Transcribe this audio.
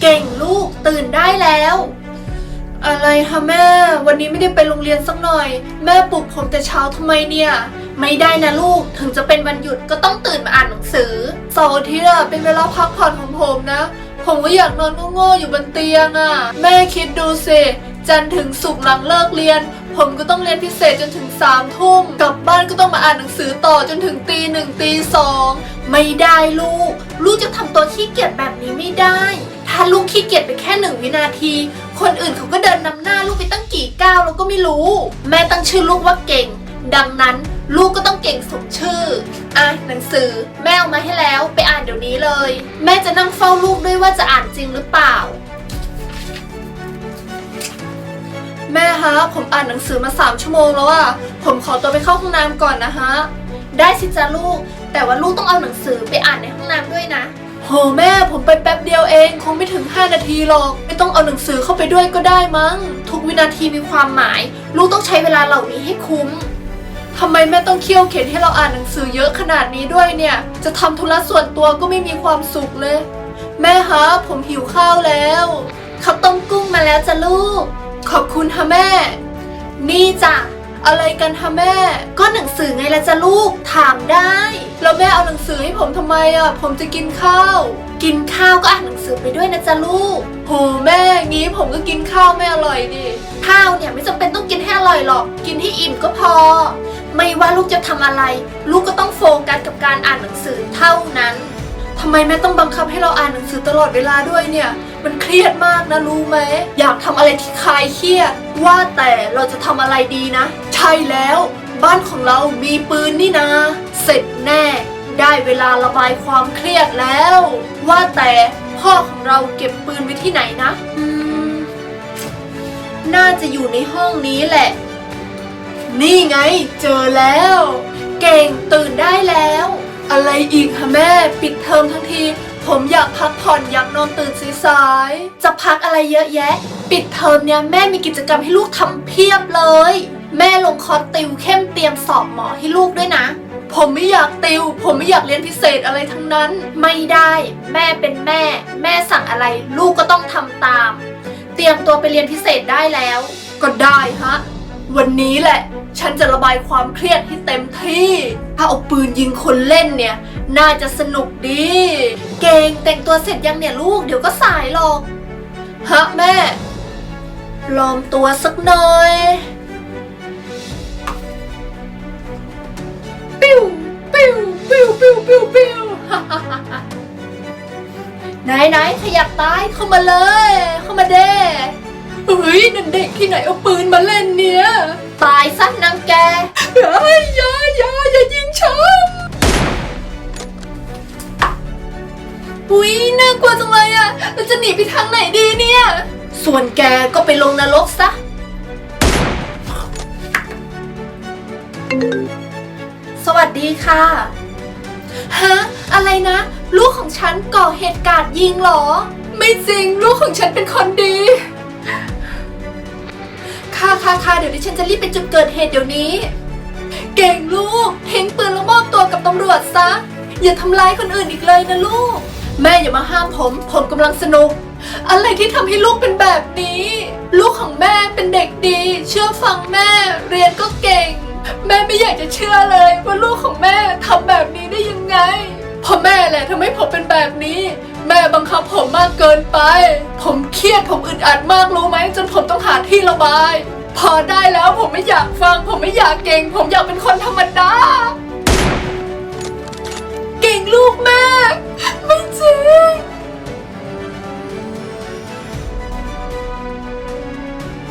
เก่งลูกตื่นได้แล้ว อะไรคะแม่ วันนี้ไม่ได้ไปโรงเรียนสักหน่อย แม่ปลุกผมแต่เช้าทำไมเนี่ย ไม่ได้นะลูกถึงจะเป็นวันหยุดก็ต้องตื่นมาอ่านหนังสือเสาร์อาทิตย์อะเป็นเวลาพักผ่อนของผมนะ ผมก็อยากนอนโง่ๆอยู่บนเตียงอะแม่คิดดูสิจันทร์ถึงศุกร์หลังเลิกเรียน ผมก็ต้องเรียนพิเศษจนถึงสามทุ่มกลับบ้านก็ต้องมาอ่านหนังสือต่อจนถึงตีหนึ่งตีสองไม่ได้ลูก ลูกจะทำตัวขี้เกียจแบบนี้ไม่ได้ ถ้าลูกขี้เกียจไปแค่หนึ่งวินาที คนอื่นเขาก็เดินนำหน้าลูกไปตั้งกี่ก้าวแล้วก็ไม่รู้ แม่ตั้งชื่อลูกว่าเก่ง ดังนั้นลูกก็ต้องเก่งสมชื่อ อะหนังสือ แม่เอามาให้แล้วไปอ่านเดี๋ยวนี้เลย แม่จะนั่งเฝ้าลูกด้วยว่าจะอ่านจริงหรือเปล่า แม่ฮะผมอ่านหนังสือมาสามชั่วโมงแล้วอะผมขอตัวไปเข้าห้องน้ำก่อนนะฮะ ได้สิจ้าลูก แต่ว่าลูกต้องเอาหนังสือไป โหแม่ผมไปแป๊บเดียวเอง คงไม่ถึง 5 นาทีหรอก ไม่ต้องเอาหนังสือเข้าไปด้วยก็ได้มั้ง ทุกวินาทีมีความหมาย ลูกต้องใช้เวลาเหล่านี้ให้คุ้มทำไมแม่ต้องเคี่ยวเข็นให้เราอ่านหนังสือเยอะขนาดนี้ด้วยเนี่ย จะทำธุระส่วนตัวก็ไม่มีความสุขเลย แม่ฮะผมหิวข้าวแล้วข้าวต้มกุ้งมาแล้วจ้ะลูก ขอบคุณค่ะแม่ นี่จ้ะ อะไรกันคะแม่ ก็หนังสือไงละจ้ะลูก ถามได้ แล้วแม่เอาหนังสือให้ผมทำไมอะ ผมจะกินข้าว กินข้าวก็อ่านหนังสือไปด้วยนะจ๊ะลูก โหแม่งี้ผมก็กินข้าวไม่อร่อยดิ ข้าวเนี่ยไม่จำเป็นต้องกินให้อร่อยหรอก กินให้อิ่มก็พอ ไม่ว่าลูกจะทำอะไร ลูกก็ต้องโฟกัสกับการอ่านหนังสือเท่านั้น ทำไมแม่ต้องบังคับให้เราอ่านหนังสือตลอดเวลาด้วยเนี่ย มันเครียดมากนะรู้ไหม อยากทำอะไรที่คลายเครียด ว่าแต่เราจะทำอะไรดีนะ ใช่แล้ว บ้านของเรามีปืนนี่นะ เสร็จแน่ ได้เวลาระบายความเครียดแล้ว ว่าแต่พ่อของเราเก็บปืนไว้ที่ไหนนะอืมน่าจะอยู่ในห้องนี้แหละ นี่ไง เจอแล้ว เก่งตื่นได้แล้ว อะไรอีกคะแม่ ปิดเทอมทั้งที ผมอยากพักผ่อนอยากนอนตื่นสายๆจะพักอะไรเยอะแยะ ปิดเทอมเนี่ยแม่มีกิจกรรมให้ลูกทำเพียบเลย แม่ลงคอร์สติวเข้มเตรียมสอบหมอให้ลูกด้วยนะ ผมไม่อยากติว ผมไม่อยากเรียนพิเศษอะไรทั้งนั้น ไม่ได้ แม่เป็นแม่ แม่สั่งอะไร ลูกก็ต้องทำตาม เตรียมตัวไปเรียนพิเศษได้แล้ว ก็ได้ฮะ วันนี้แหละ ฉันจะระบายความเครียดให้เต็มที่ ถ้าเอาปืนยิงคนเล่นเนี่ย น่าจะสนุกดี เก่งแต่งตัวเสร็จยังเนี่ยลูกเดี๋ยวก็สายหรอก ฮะแม่ ลอมตัวสักหน่อย ปิ้วปิ้วปิ้วปิ้วปิ้วปิ้วไหนไหนขยับตายเข้ามาเลย เข้ามาเด้ เฮ้ยนั่นเด็กที่ไหนเอาปืนมาเล่นเนี่ยตายซะนางแก เฮ้ยอย่าอย่าอย่ายิงฉันอุ้ยน่ากลัวจังเลยอะเราจะหนีไปทางไหนดีเนี่ย ส่วนแกก็ไปลงนรกซะ สวัสดีค่ะ ฮะ อะไรนะ ลูกของฉันก่อเหตุการณ์ยิงเหรอ ไม่จริง ลูกของฉันเป็นคนดี ค่ะค่ะเดี๋ยวดิฉันจะรีบไปจุดเกิดเหตุเดี๋ยวนี้ เก่งลูกทิ้งปืนแล้วมอบตัวกับตำรวจซะ อย่าทำร้ายคนอื่นอีกเลยนะลูก แม่อย่ามาห้ามผม ผมกำลังสนุก อะไรที่ทำให้ลูกเป็นแบบนี้ ลูกของแม่เป็นเด็กดี เชื่อฟังแม่ เรียนก็เก่ง แม่ไม่อยากจะเชื่อเลยว่าลูกของแม่ทำแบบนี้ได้ยังไงเพราะแม่แหละทำให้ผมเป็นแบบนี้ แม่บังคับผมมากเกินไป ผมเครียดผมอึดอัดมากรู้ไหมจนผมต้องหาที่ระบาย พอได้แล้วผมไม่อยากฟัง ผมไม่อยากเก่ง ผมอยากเป็นคนธรรมดา เก่งลูก